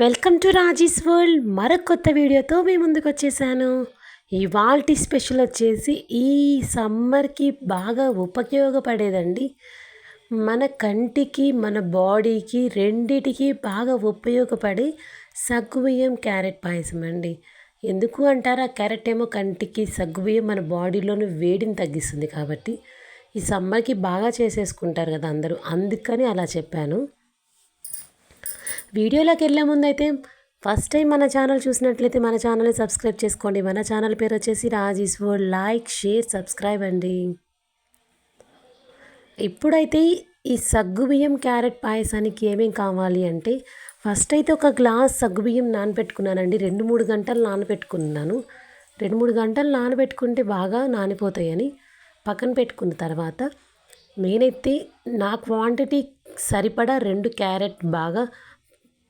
Welcome to Raji's world. మరొక కొత్త వీడియోతో మీ ముందుకు వచ్చేసాను. ఇవాల్టి స్పెషల్ వచ్చేసి ఈ సమ్మర్కి బాగా ఉపయోగపడేదండి. మన కంటికి మన బాడీకి రెండిటికి బాగా ఉపయోగపడే సగ్గుబియ్యం క్యారెట్ పాయసం అండి. ఎందుకు అంటారా? క్యారెట్ ఏమో కంటికి సగ్గుబియ్యం మన బాడీలోని వేడిని తగ్గిస్తుంది కాబట్టి. ఈ సమ్మర్కి బాగా చేసేసుకుంటారు కదా అందరూ. అందుకని అలా చెప్పాను. వీడియోలోకి వెళ్ళే ముందు అయితే ఫస్ట్ టైం మన ఛానల్ చూసినట్లయితే మన ఛానల్ని సబ్స్క్రైబ్ చేసుకోండి. మన ఛానల్ పేరు వచ్చేసి Raji's word like share subscribe అండి. ఇప్పుడైతే ఈ సగ్గుబియ్యం క్యారెట్ పాయసానికి ఏమేం కావాలి అంటే ఫస్ట్ అయితే ఒక గ్లాస్ సగ్గుబియ్యం నానబెట్టుకున్నానండి. రెండు మూడు గంటలు నానబెట్టుకున్నాను. రెండు మూడు గంటలు నానబెట్టుకుంటే బాగా నానిపోతాయని పక్కన పెట్టుకున్న తర్వాత నేనైతే నా క్వాంటిటీ సరిపడా రెండు క్యారెట్ బాగా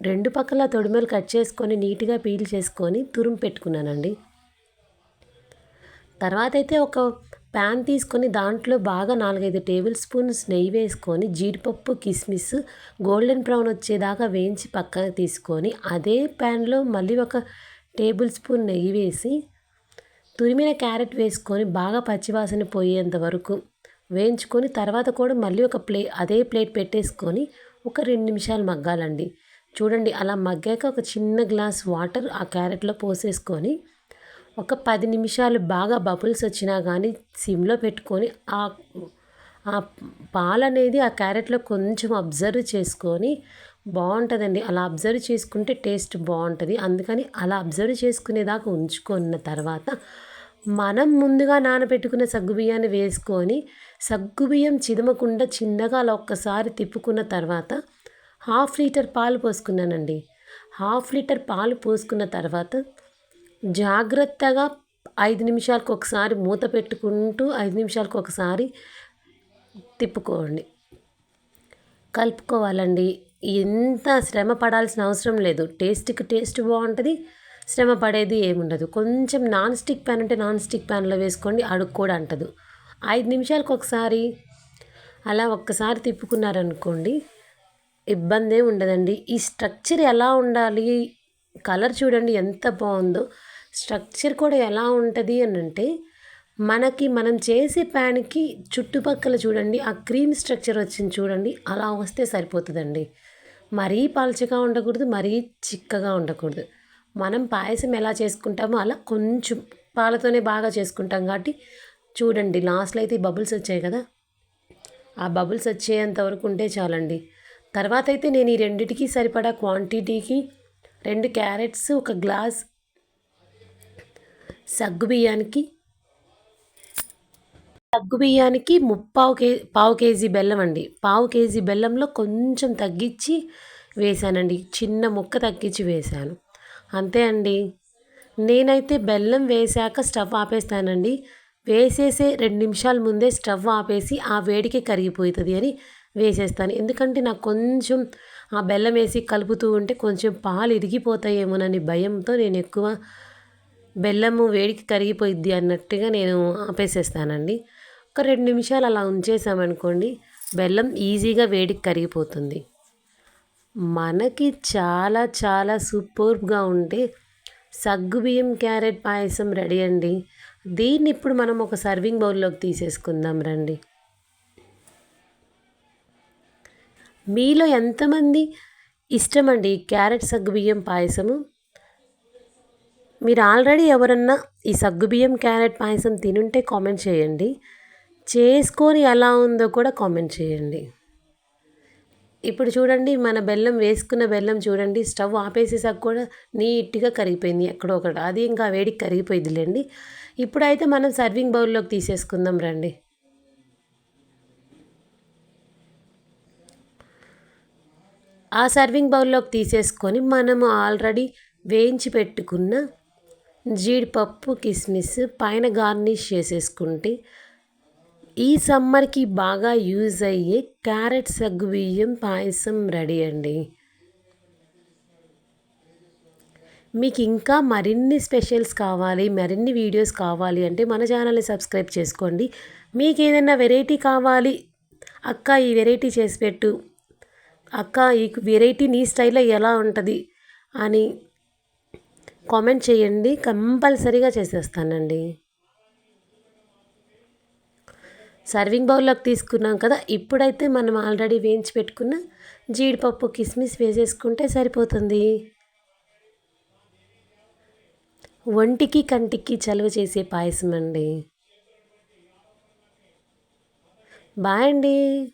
రెండు పక్కల తొడిమలు కట్ చేసుకొని నీట్గా పీల్ చేసుకొని తురుము పెట్టుకున్నానండి. తర్వాత అయితే ఒక ప్యాన్ తీసుకొని దాంట్లో బాగా నాలుగైదు టేబుల్ స్పూన్స్ నెయ్యి వేసుకొని జీడిపప్పు కిస్మిస్ గోల్డెన్ బ్రౌన్ వచ్చేదాకా వేయించి పక్కన తీసుకొని అదే ప్యాన్లో మళ్ళీ ఒక టేబుల్ స్పూన్ నెయ్యి వేసి తురిమిన క్యారెట్ వేసుకొని బాగా పచ్చివాసన పోయేంత వరకు వేయించుకొని తర్వాత కూడా మళ్ళీ ఒక ప్లే అదే ప్లేట్ పెట్టేసుకొని ఒక రెండు నిమిషాలు మగ్గాలండి. చూడండి అలా మగ్గాక ఒక చిన్న గ్లాస్ వాటర్ ఆ క్యారెట్లో పోసేసుకొని ఒక పది నిమిషాలు బాగా బబుల్స్ వచ్చినా కానీ సిమ్లో పెట్టుకొని ఆ ఆ పాలు అనేది ఆ క్యారెట్లో కొంచెం అబ్జర్వ్ చేసుకొని బాగుంటుందండి అలా అబ్జర్వ్ చేసుకుంటే టేస్ట్ బాగుంటుంది అందుకని అలా అబ్జర్వ్ చేసుకునేదాకా ఉంచుకున్న తర్వాత మనం ముందుగా నానబెట్టుకున్న సగ్గుబియ్యాన్ని వేసుకొని సగ్గుబియ్యం చిదమకుండా చిన్నగా అలా ఒక్కసారి తిప్పుకున్న తర్వాత హాఫ్ లీటర్ పాలు పోసుకున్నానండి. హాఫ్ లీటర్ పాలు పోసుకున్న తర్వాత జాగ్రత్తగా ఐదు నిమిషాలకు ఒకసారి మూత పెట్టుకుంటూ ఐదు నిమిషాలకు ఒకసారి తిప్పుకోండి. కలుపుకోవాలండి. ఎంత శ్రమ పడాల్సిన అవసరం లేదు. టేస్ట్కి టేస్ట్ బాగుంటుంది శ్రమ పడేది ఏముండదు. కొంచెం నాన్ స్టిక్ ప్యాన్ అంటే నాన్ స్టిక్ ప్యాన్లో వేసుకోండి అడుగు కూడా అంటదు. ఐదు నిమిషాలకు ఒకసారి అలా ఒక్కసారి తిప్పుకున్నారనుకోండి ఇబ్బంది ఉండదండి. ఈ స్ట్రక్చర్ ఎలా ఉండాలి? కలర్ చూడండి ఎంత బాగుందో. స్ట్రక్చర్ కూడా ఎలా ఉంటుంది అని అంటే మనకి మనం చేసే ప్యాన్కి చుట్టుపక్కల చూడండి ఆ క్రీమ్ స్ట్రక్చర్ వచ్చింది చూడండి అలా వస్తే సరిపోతుందండి. మరీ పలచగా ఉండకూడదు మరీ చిక్కగా ఉండకూడదు. మనం పాయసం ఎలా చేసుకుంటామో అలా కొంచెం పాలతోనే బాగా చేసుకుంటాం కాబట్టి చూడండి లాస్ట్లో అయితే బబుల్స్ వచ్చాయి కదా. ఆ బబుల్స్ వచ్చేంత వరకు ఉంటే చాలండి. తర్వాత అయితే నేను ఈ రెండిటికి సరిపడా క్వాంటిటీకి రెండు క్యారెట్స్ ఒక గ్లాస్ సగ్గు బియ్యానికి సగ్గు బియ్యానికి ముప్పావు కే పావు కేజీ బెల్లం అండి. పావు కేజీ బెల్లంలో కొంచెం తగ్గించి వేశానండి. చిన్న ముక్క తగ్గించి వేశాను. అంతే అండి. నేనైతే బెల్లం వేశాక స్టవ్ ఆపేస్తానండి. వేసేసే రెండు నిమిషాల ముందే స్టవ్ ఆపేసి ఆ వేడికి కరిగిపోతుంది అని వేసేస్తాను. ఎందుకంటే నాకు కొంచెం ఆ బెల్లం వేసి కలుపుతూ ఉంటే కొంచెం పాలు ఇరిగిపోతాయేమోనని భయంతో నేను ఎక్కువ బెల్లము వేడికి కరిగిపోయిద్ది అన్నట్టుగా నేను ఆపేసేస్తానండి. ఒక రెండు నిమిషాలు అలా ఉంచేసామనుకోండి బెల్లం ఈజీగా వేడికి కరిగిపోతుంది. మనకి చాలా చాలా సూపర్గా ఉంటే సగ్గుబియ్యం క్యారెట్ పాయసం రెడీ అండి. దీన్ని ఇప్పుడు మనం ఒక సర్వింగ్ బౌల్లోకి తీసేసుకుందాం రండి. మీలో ఎంతమంది ఇష్టమండి క్యారెట్ సగ్గుబియ్యం పాయసము? మీరు ఆల్రెడీ ఎవరన్నా ఈ సగ్గుబియ్యం క్యారెట్ పాయసం తినుంటే కామెంట్ చేయండి. చేసుకొని ఎలా ఉందో కూడా కామెంట్ చేయండి. ఇప్పుడు చూడండి మన బెల్లం వేసుకున్న బెల్లం చూడండి స్టవ్ ఆపేసేసాక కూడా నీట్గా కరిగిపోయింది ఎక్కడో ఒకటి. అది ఇంకా వేడికి కరిగిపోయిందిలేండి ఇప్పుడైతే మనం సర్వింగ్ బౌల్లోకి తీసేసుకుందాం రండి. ఆ సర్వింగ్ బౌల్లోకి తీసేసుకొని మనము ఆల్రెడీ వేయించి పెట్టుకున్న జీడిపప్పు కిస్మిస్ పైన గార్నిష్ చేసేసుకుంటే ఈ సమ్మర్కి బాగా యూజ్ అయ్యే క్యారెట్ సగ్గు బియ్యం పాయసం రెడీ అండి. మీకు ఇంకా మరిన్ని స్పెషల్స్ కావాలి మరిన్ని వీడియోస్ కావాలి అంటే మన ఛానల్ని సబ్స్క్రైబ్ చేసుకోండి. మీకు ఏదైనా వెరైటీ కావాలి అక్క ఈ వెరైటీ చేసి పెట్టు. అక్క ఈ వెరైటీ నీ స్టైల్లో ఎలా ఉంటుంది? అని కామెంట్ చేయండి. కంపల్సరీగా చేసేస్తానండి. సర్వింగ్ బౌల్లోకి తీసుకున్నాం కదా ఇప్పుడైతే మనం ఆల్రెడీ వేయించి పెట్టుకున్న జీడిపప్పు కిస్మిస్ వేసేసుకుంటే సరిపోతుంది. ఒంటికి కంటికి చలువ చేసే పాయసం అండి. బాయ్ అండి.